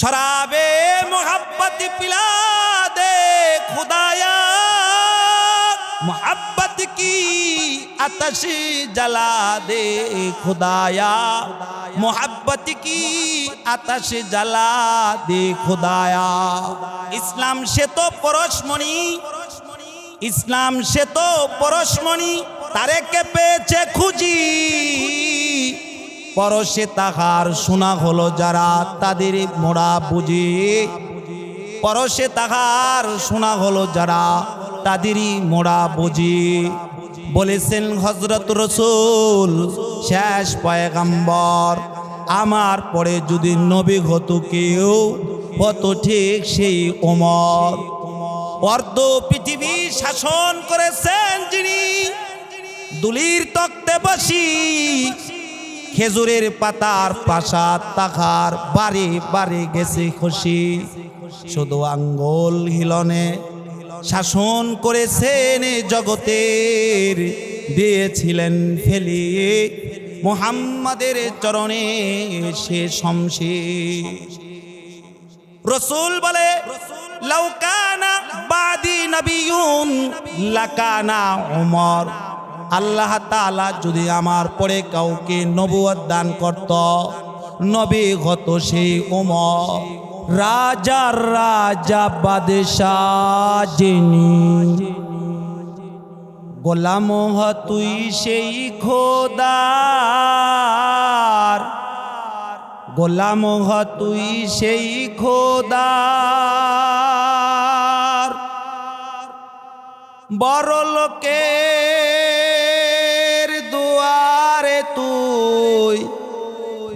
শরাবে মোহাব্বত পিলা দে খুদায়া। মোহাব্বত কি আতশ জ্বালা দে খুদায়া। মোহাব্বত কি আতশ জ্বালা দে খুদায়া। ইসলাম সে তো পরশমণি। ইসলাম সে তো পরশমণি। তারে কে পেয়েছে খুঁজি। পরশে তাহার শোনা হলো যারা তাদের মোড়া বুঝি। পরশে তাহার শোনা হলো যারা তাদেরই মোড়া বুঝি। বলেছেন হজরত রসুল, শেষ পয়গাম্বর, আমার পরে যদি নবী হতো কেউ, হতো ঠিক সেই ওমর অর্ধ পৃথিবী শাসন করেছেন যিনি, দুলির তক্তে বসি খেজুরের পাতার পাশা তাকার বাড়ি বাড়ি গেছে খুশি। শুধু আঙ্গল হিলনে শাসন করেছেন জগতের। দিয়েছিলেন ফেলিয়ে মোহাম্মদের চরণে সে শমশের রসুল বলে লাউকানা বাদি নবিয়ুন লাকানা উমর। আল্লাহ তাআলা যদি আমার পরে কাউকে নবুয়ত দান করত, নবী হত সেই উমর। রাজার রাজা, বাদশাহ গোলাম তুই সেই খোদার। গোলাম তুই সেই খোদার। বড় লোকের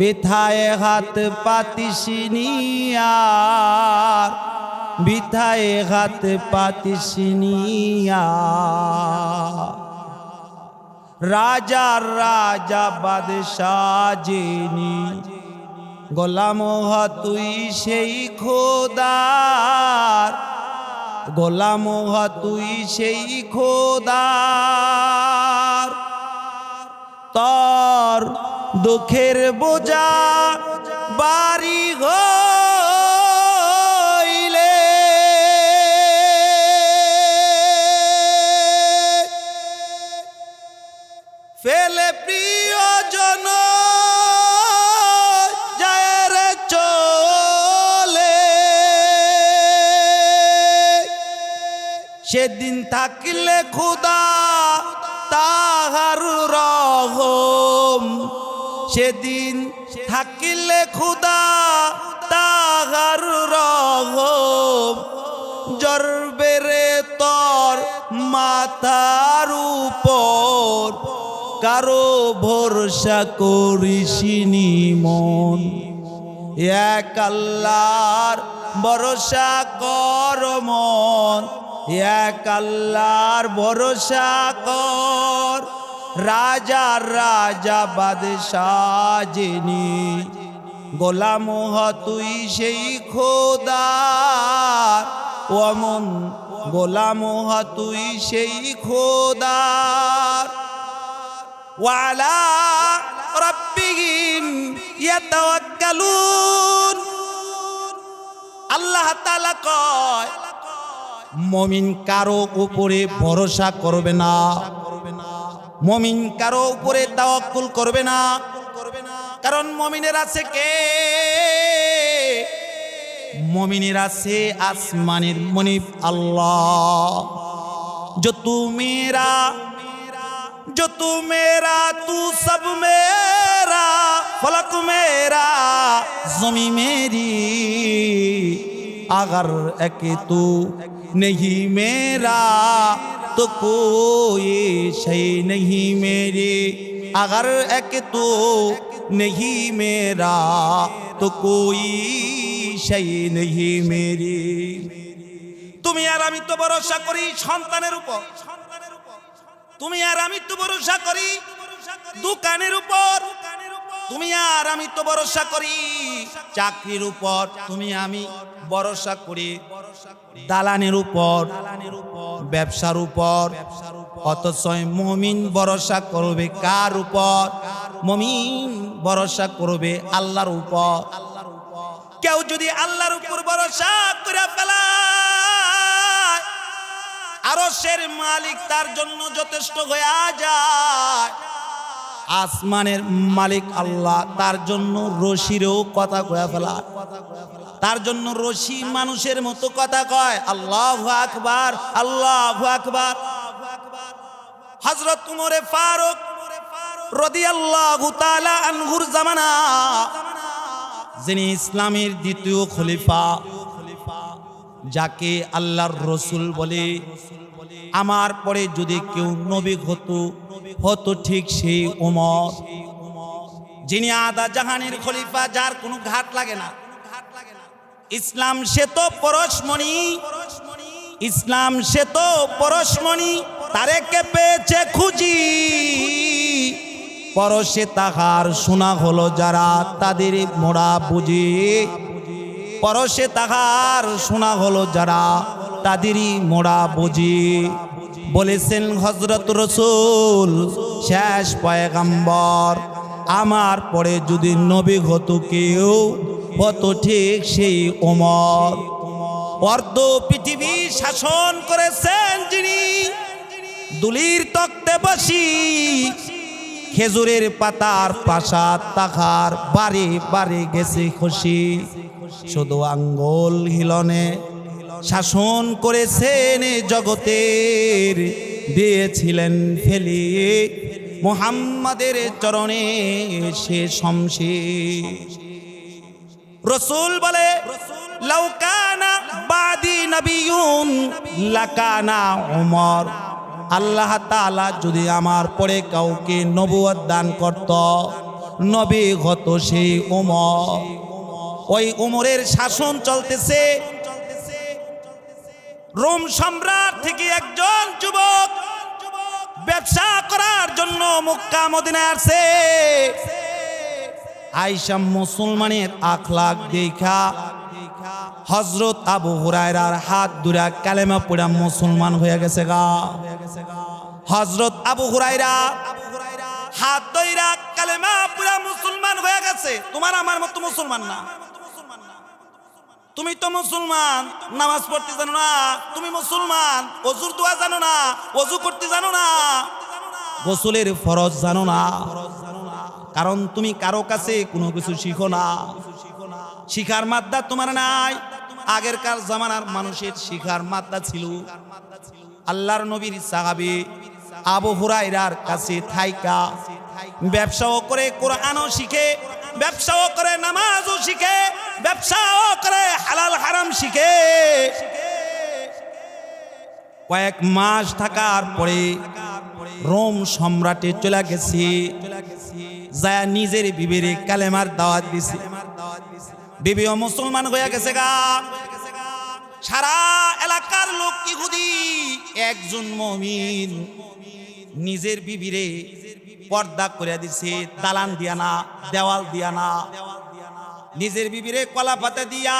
বিথায় হাত পাতিসিনিয়ার বিথায় হাত পাতিসিনিয়ার রাজা বাদশাহ যিনি গোলাম তুই সেই খোদার, গোলাম তুই সেই খোদার। তর দুঃখের বোঝা বাড়ি হইলে। ফেলে প্রিয়জন যায় রে চলে। সেদিন থাকলে খুদা তাহার রহম। সেদিন থাকিলে খুদা, তাহার রহম। জরবে রে তর মাথার উপর, কারও ভরসা করিসিনি মন। এক আল্লাহর ভরসা কর মন, এক আল্লাহর ভরসা কর। রাজার রাজা বাদশাহ যিনি গোলাম তুই সেই খোদা অমন গোলাম তুই সেই খোদার ওয়ালা রব্বিহীন ইয়াতাওয়াক্কালুন আল্লাহ তাআলা কয়, মমিন কারও উপরে ভরসা করবে না করবে না। মমিন কারো উপরে তাওয়াক্কুল করবে না কারণ মমিনের আছে কে মমিনের আছে আসমানের মনিব আল্লাহ जो तू मेरा जो तू मेरा तू सब मेरा फलक मेरा जमी मेरी अगर एक तू नहीं मेरा तो कोई शय नहीं मेरी अगर एक तू नहीं मेरा तो कोई शय नहीं मेरी তুমি আর আমি তো ভরসা করি সন্তানের উপর তুমি আর আমি তো ভরসা করি দোকানের উপর তুমি আর আমি তো ভরসা করি চাকরির উপর তুমি আমি ভরসা করি দালানের উপর, ব্যবসার উপর, অথচ মমিন ভরসা করবে কার উপর? মমিন ভরসা করবে আল্লাহর উপর। কেউ যদি আল্লাহর উপর ভরসা করে ফেলায়, আরশের মালিক তার জন্য যথেষ্ট হয়ে যায়। আসমানের মালিক আল্লাহ, তার জন্য রশিরেও কথা কয়ে ফেলা। তার জন্য রশি মানুষের মতো কথা কয়। আল্লাহ আকবার আল্লাহ আকবার। হজরত উমরে ফারুক রদিয়াল্লাহু তাআলা আনহুর জামানা, যিনি ইসলামের দ্বিতীয় খলিফা, যাকে আল্লাহর রসুল বলে, আমার পরে যদি কেউ নবী হতো হতো ঠিক সেই উমর। যিনি আদা জাহানের খলিফা, যার কোনো ঘাট লাগে না। ইসলাম সে তো পরশমণি। ইসলাম সে তো পরশমণি। তারে তারেকে পেয়েছে খুঁজি? পরশে তাহার শোনা হলো যারা তাদের মোড়া বুঝি। পরশে তাহার শোনা হলো যারা তাদেরই মোড়া বুঝি। বলেছেন হজরত রসুল, শেষ পয়গাম্বর, আমার পরে যদি নবী হতো কেউ, হতো ঠিক সেই ওমর অর্ধ পৃথিবী শাসন করেছেন যিনি, দুলির তক্তে বসি, খেজুরের পাতার পাশা তাখার বাড়ি বাড়ি গেছে খুশি। শুধু আঙ্গল হিলনে শাসন। করেছেন জগতের। দিয়েছিলেন ফেলি মোহাম্মদের চরণে সে শমশের। রসুল বলে লাউকানা বাদি নবিয়ুন লাকানা উমর। আল্লাহ তাআলা যদি আমার পরে কাউকে নবুয়ত দান করত, নবী হত সেই উমর। ওই উমরের শাসন চলতেছে রোম সম্রাট থেকে একজন যুবক ব্যবসা করার জন্য মক্কা, মদিনায় আসছে আইসা মুসলমানের আখলাক দেখা। হজরত আবু হুরায়রার হাত দুরা কালেমা পুরা মুসলমান হয়ে গেছে গা। হজরত আবু হুরায়রা হাত দইরা কালেমা পুরা মুসলমান হয়ে গেছে। তোমার আমার মতো মুসলমান না। তুমি তো মুসলমান, নামাজ পড়তে জানো না। তুমি মুসলমান, অজুর দোয়া জানো না, অজু করতে জানো না। গোসলের ফরজ জানো না। কারণ তুমি কারও কাছে কোনো কিছু শিখো না। শিখার মাদ্দা তোমার নাই। আগেরকার জামানার মানুষের শিখার মাদ্দা ছিল। আল্লাহর নবীর সাহাবি আবু হুরাইরার কাছে থাইকা। ব্যবসাও করে কোরআনও শিখে, ব্যবসাও করে নামাজও শিখে, ব্যবসাও করে হালাল হারাম শিখে। কয়েক মাস থাকার পরে রোম সম্রাটে চলে গেছে। যায় নিজের বিবিরে কালেমার দাওয়াত দিছে। বিবিও মুসলমান হয়ে গেছে গা। সারা এলাকার লোক ইহুদি, একজন মমিন। নিজের বিবিরে পর্দা করে দিছে, দালান দিয়া না, দেওয়াল দিয়া না। নিজের বিবিরে কলা পাতা দিয়া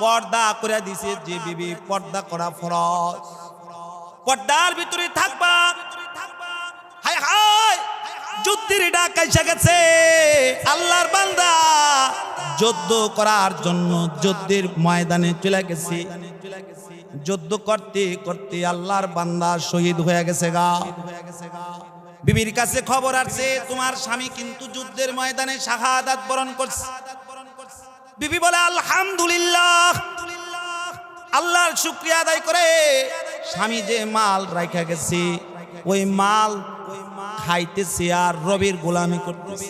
পর্দা করে দিছে যে বিবি, পর্দা করা ফরজ। পর্দার ভিতরে থাকবা। হায় হায়, যুদ্ধের ডাক এসে গেছে। আল্লাহর বান্দা, যুদ্ধ করার জন্য যুদ্ধের ময়দানে চলে গেছে। যুদ্ধ করতে করতে আল্লাহর বান্দা শহীদ হয়ে গেছে গা। বিবির কাছে খবর আসছে, তোমার স্বামী কিন্তু যুদ্ধের ময়দানে শাহাদাত বরণ করছে। বিবি বলে, আলহামদুলিল্লাহ। আল্লাহর শুক্রিয়া আদায় করে স্বামী যে মাল রাখা গেছে, ওই মাল খাইতেছে আর রবির গোলামি করতেছে।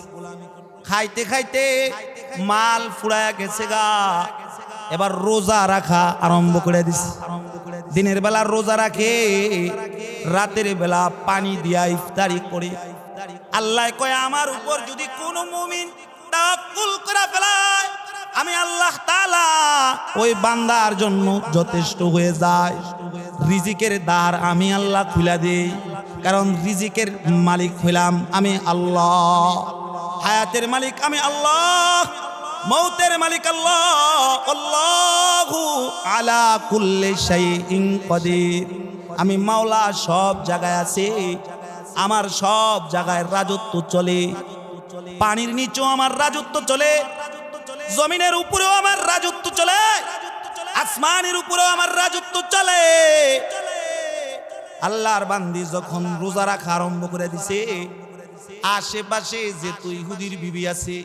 খাইতে খাইতে মাল ফুরায়া গেছে গা। এবার রোজা রাখা আরম্ভ করে দিছে। দিনের বেলা রোজা রাখে, রাতের বেলা পানি দিয়া ইফতারি করে। আল্লাহ কয়, আমার উপর যদি কোনো মুমিন তাওয়াক্কুল করে ফেলায় আমি আল্লাহ তালা ওই বান্দার জন্য যথেষ্ট হয়ে যায় রিজিকের দ্বার আমি আল্লাহ খুলে দেই, কারণ রিজিকের মালিক হইলাম আমি আল্লাহ। হায়াতের মালিক আমি আল্লাহ, মৌতের মালিক আল্লাহ। আল্লাহু আলা কুল্লি শাইইন কদির। আমি মাওলা সব জায়গায় আছি, আমার সব জায়গায় রাজত্ব চলে। পানির নিচেও আমার রাজত্ব চলে। জমিনের উপরেও আমার রাজত্ব চলে, আসমানের উপরেও আমার রাজত্ব চলে। আল্লাহর বান্দি যখন রোজা রাখা আরম্ভ করে দিছে, আশেপাশে যে তুই হুদির বিবি আছে,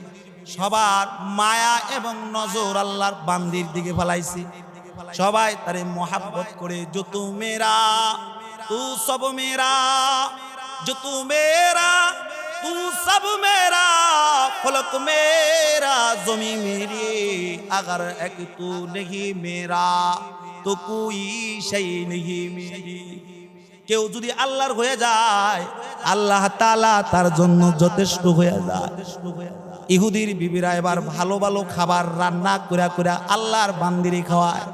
সবার মায়া এবং নজর আল্লাহর বান্দির দিকে ফেলাইছে। সবাই তারে মোহাব্বত করে, যত মেরা তু সব মেরা যত মেরা তু সব মেরা ফলক মেরা জমি মেরি अगर एक तू नहीं मेरा তো কোই সেই নেই মেরি কেউ যদি আল্লাহর হয়ে যায় আল্লাহ তাআলা তার জন্য যথেষ্ট হয়ে যায় ইহুদির বিবিরা এবার ভালো ভালো খাবার রান্না করে করে আল্লাহর বান্দিরে খাওয়ায়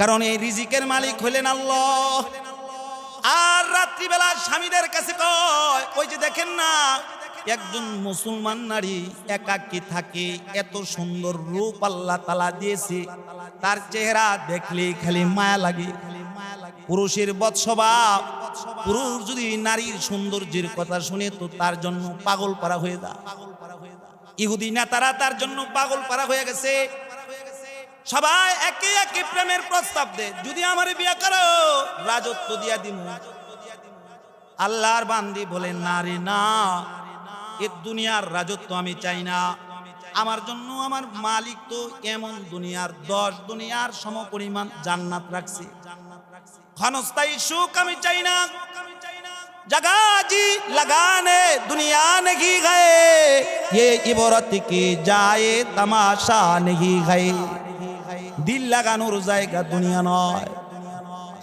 কারণ এই রিজিকের মালিক হলেন আল্লাহ আর রাত্রিবেলা স্বামীদের কাছে কয়, ওই যে দেখেন না, একজন মুসলমান নারী একাকী থাকে, এত সুন্দর রূপ আল্লাহ তালা দিয়েছে। তার চেহারা দেখলে খালি মায়া লাগে। পুরুষের বৎসভাব, পুরুষ যদি নারীর সৌন্দর্যের কথা শুনে, তো তার জন্য পাগল পারা হয়ে যায়। ইহুদি নেতারা তার জন্য পাগল পারা হয়ে গেছে। সবাই একে একে প্রেমের প্রস্তাব দে যদি আমার বিয়ে করো রাজত্ব দিয়া দিম আল্লাহর বান্দি বলেন না রে না এ দুনিয়ার রাজত্ব আমি চাই না আমার জন্য আমার মালিক তো এমন দুনিয়ার দশ দুনিয়ার সম পরিমাণ জান্নাত রাখছে ক্ষণস্থায়ী সুখ আমি চাই না जगह जी लगाने दुनिया नहीं गए ये इबरत की जाए तमाशा नहीं गए দিল লাগানোর জায়গা দুনিয়া নয়।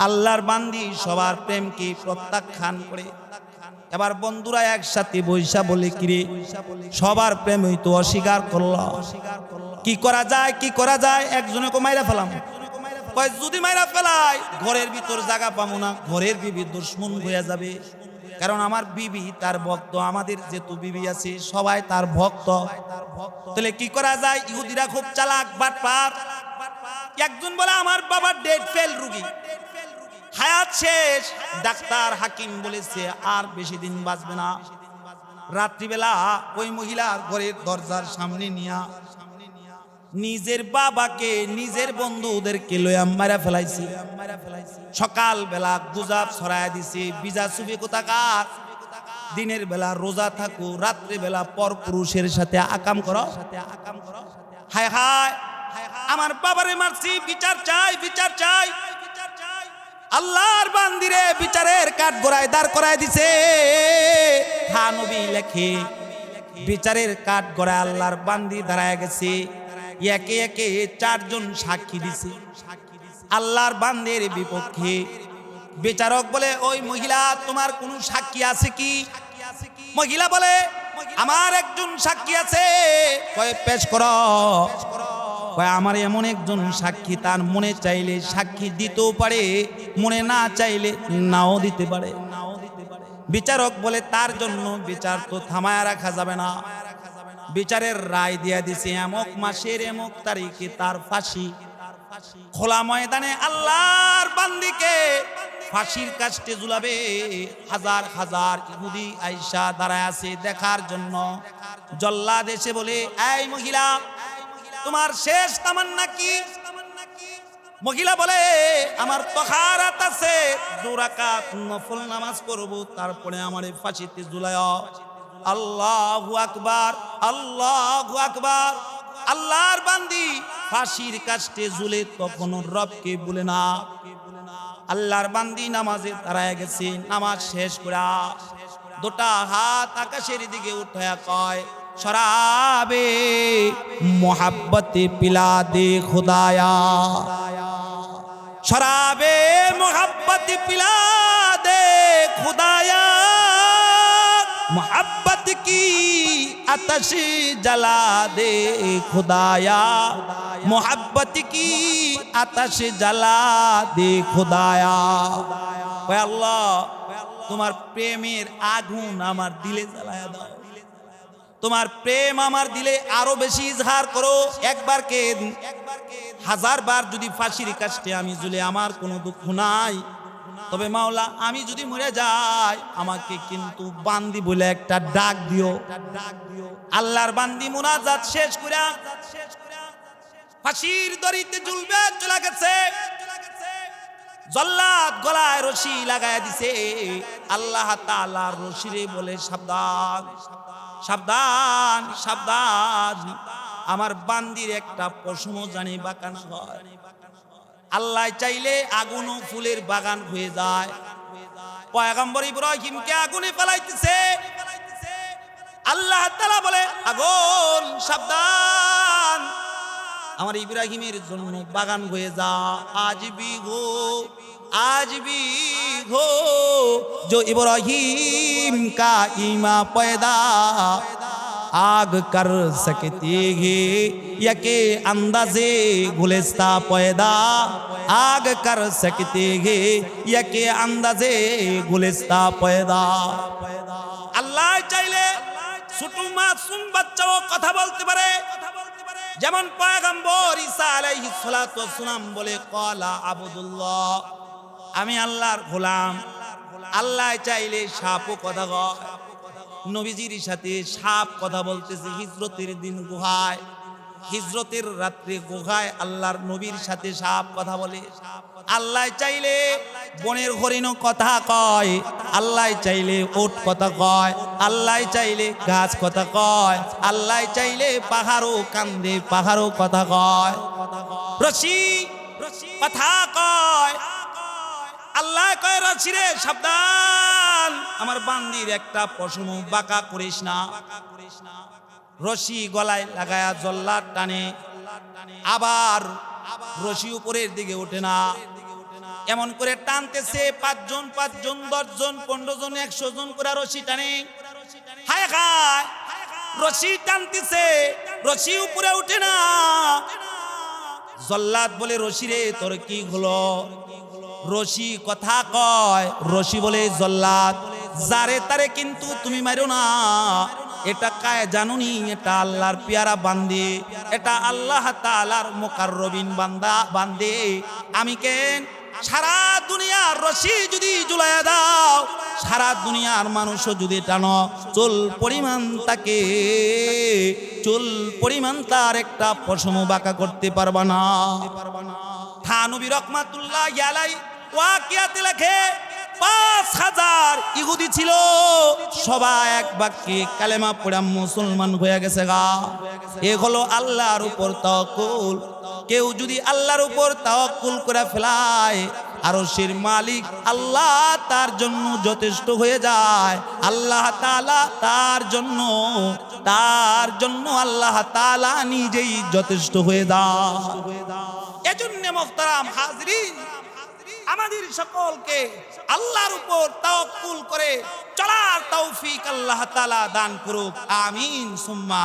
আল্লাহর বান্দি সবার প্রেমকে প্রত্যাখ্যান করে। এবার বন্ধুরা একসাথে বৈশা বলে, কিরে, সবার প্রেমই তো অস্বীকার করল। কি করা যায়, কি করা যায়? একজনকে মাইরা ফেলাম। যদি মাইরা ফেলাই, ঘরের ভিতর জায়গা পাবো না। ঘরের বিবি দুশ্মন হয়ে যাবে। কারণ আমার বিবি, তার ভক্ত, আমাদের যেহেতু বিবি আছে, সবাই তার ভক্ত। তাহলে কি করা যায়? ইহুদিরা খুব চালাক, বাটপার। একজন বলে, আমার বাবা ডেড ফেল রুগী। হায়াত শেষ। ডাক্তার হাকিম বলেছে, আর বেশি দিন বাঁচবে না। রাত্রিবেলা ওই মহিলার ঘরের দরজার সামনে নিয়া নিজের বাবাকে, নিজের বন্ধুদেরকে লইয়া মারা ফেলাইছি। সকাল বেলা গুজাব ছড়ায় দিছি, বিজা সুবি কোথাকার? দিনের বেলা রোজা থাকো রাত্রে বেলা পর পুরুষের সাথে আকাম করো। হায় হায়! আমার বাবারে মারছি, বিচার চাই বিচার চাই। আল্লাহর বান্দিরে বিচারের কাঠ গোড়ায় দাঁড় করায় দিছে। লেখে, বিচারের কাঠ গড়ায় আল্লাহর বান্দি দাঁড়ায় গেছে। একে একে চারজন সাক্ষী দিছে। আল্লাহর বান্দের বিপক্ষে। বিচারক বলে, ওই মহিলা, তোমার কোনো সাক্ষী আছে কি? মহিলা বলে, আমার একজন সাক্ষী আছে। পেশ করো। আমার এমন একজন সাক্ষী, তার মনে চাইলে সাক্ষী দিতেও পারে, মনে না চাইলে নাও দিতে পারে। বিচারক বলে, তার জন্য বিচার তো থামায় রাখা যাবে না। বিচারের রায় দিয়া দিছে এমক মাসের এমক তারিখে তার ফাঁসি। খোলা ময়দানে আল্লাহর বান্দিকে ফাঁসির কাস্টে ঝুলাবে। হাজার হাজার ইহুদি আইসা দাঁড়ায় আছে দেখার জন্য। জল্লাদ এসে বলে, এই মহিলা তোমার শেষ তামান্না কি? মহিলা বলে, আমার তখারাত আছে দুরাকাত নফল নামাজ পড়ব, তারপরে আমারে ফাঁসিতে ঝুলায়। আল্লাহু আকবার আল্লাহু আকবার। আল্লাহর বান্দি ফাঁসির কাস্টে ঝুলে তখন রবকে বলে না। আল্লাহর বান্দি নামাজে দাঁড়ায় গেছে, নামাজ শেষ করা দুটা হাত আকাশের দিকে উঠায়া কয় সরাবে মোহাব্বতে পিলা দে খুদায়া। সরাবে মোহাব্বতে পিলা দে খুদায়া। মোহাব্বত কি আতশি জ্বালা দে খুদায়া। মোহাব্বত কি আতশি জ্বালা দে খুদায়া। আল্লাহ তোমার প্রেমের আগুন আমার দিলে জ্বালায় দাও। তোমার প্রেম আমার দিলে আরও বেশি ইজহার করো। একবার কে হাজার বার যদি ফাঁসির কাছে আমি জুলে আমার কোনো দুঃখ নাই। তবে মাওলা, আমি যদি মরে যাই, আমাকে কিন্তু বান্দি বলে একটা ডাক দিও। ডাক দিও আল্লাহর বান্দি মুনাজাত শেষ করে ফাঁসির দড়িতে ঝুলবে চলে গেছে। জল্লাদ গলায় রশি লাগায় দিছে। আল্লাহ তাআলা রশিরে বলে সাবধান সাবধান। সাবধান সাবধান। আমার বান্দির একটা পশম জানি বাঁকানো হয়। আল্লাহ চাইলে আগুন ফুলের বাগান হয়ে যায়। পয়গম্বর ইব্রাহিমকে আগুনে ফেলাইতেছে। আল্লাহ তাআলা বলে, আগুন, সাবধান। আমার ইব্রাহিমের জন্য বাগান হয়ে যা আজ গো। আজ বি গো जो इब्राहिम का ईमा पैदा आग कर सकते हैं यके अंदाजे गुलिस्ता पैदा आग कर सकते हैं यके अंदाजे गुलिस्ता पैदा আল্লাহ চাইলে ছোট মাসুম বাচ্চাও কথা বলতে পারে যেমন পয়গম্বর ঈসা আলাইহিস সালাতু ওয়াসসালাম বলে কলা আবুদুল্লাহ আমি আল্লাহর গোলাম। আল্লাহ চাইলে সাপও কথা কয় নবীজির সাথে সাপ কথা বলতেছে, হিজরতের দিন গুহায়। হিজরতের রাত্রে গুহায় আল্লাহর নবীর সাথে সাপ কথা বলে। আল্লাহ চাইলে বনের হরিণও কথা কয়। আল্লাহ চাইলে ওট কথা কয়। আল্লাহ চাইলে গাছ কথা কয়। আল্লাহ চাইলে পাহাড়ও কান্দে, পাহাড়ও কথা কয়। রশি কথা আল্লাহ কয় রে, সাবধান। আমার বান্দির একটা পশম বাঁকা করিস না। রশি গলায় লাগায়া জল্লাদ টানে। আবার রশি উপরের দিকে ওঠে না। এমন করে টানতেছে, পাঁচজন পাঁচজন, দশজন পনেরো জন একশো জন করে রশি টানে। হায় হায়, রশি টানতেছে, রশি উপরে উঠে না। জল্লাদ বলে, রশি রে, তোর কি হলো? রশি কথা কয়, রশি বলে জল্লাদ। যারে তারে কিন্তু তুমি মারো না। এটা কায় জানুনি, এটা আল্লাহর পিয়ারা বান্দে। এটা আল্লাহ তাআলার মুকাররবিন বান্দা, বান্দে। আমি কেন? সারা দুনিয়ার রশি যদি জুলাইয়া দাও, সারা দুনিয়ার মানুষও যদি টানো, চুল পরিমাণ তাকে, চুল পরিমাণ তার একটা পশম বাঁকা করতে পারবা না। থানবী রহমাতুল্লাহ ইয়ালাই ওয়াকিয়াতে লেখে, পাঁচ হাজার ইহুদি ছিল। সবাই এক বাক্যে কালেমা পড়া মুসলমান হয়ে গেছে গা। এ হলো আল্লাহর উপর তকুল কেউ যদি আল্লাহর উপর তাওয়াক্কুল করে ফেলায় আরও সের মালিক আল্লাহ তার জন্য যথেষ্ট হয়ে যায়। আল্লাহ তাআলা তার জন্য তার জন্য আল্লাহ তাআলা নিজেই যথেষ্ট হয়ে যায়। এজন্য মোহতারাম হাজরিন আমাদের সকলকে আল্লাহর উপর তাওয়াক্কুল করে চলার তৌফিক আল্লাহ তাআলা দান করুক। আমিন। সুম্মা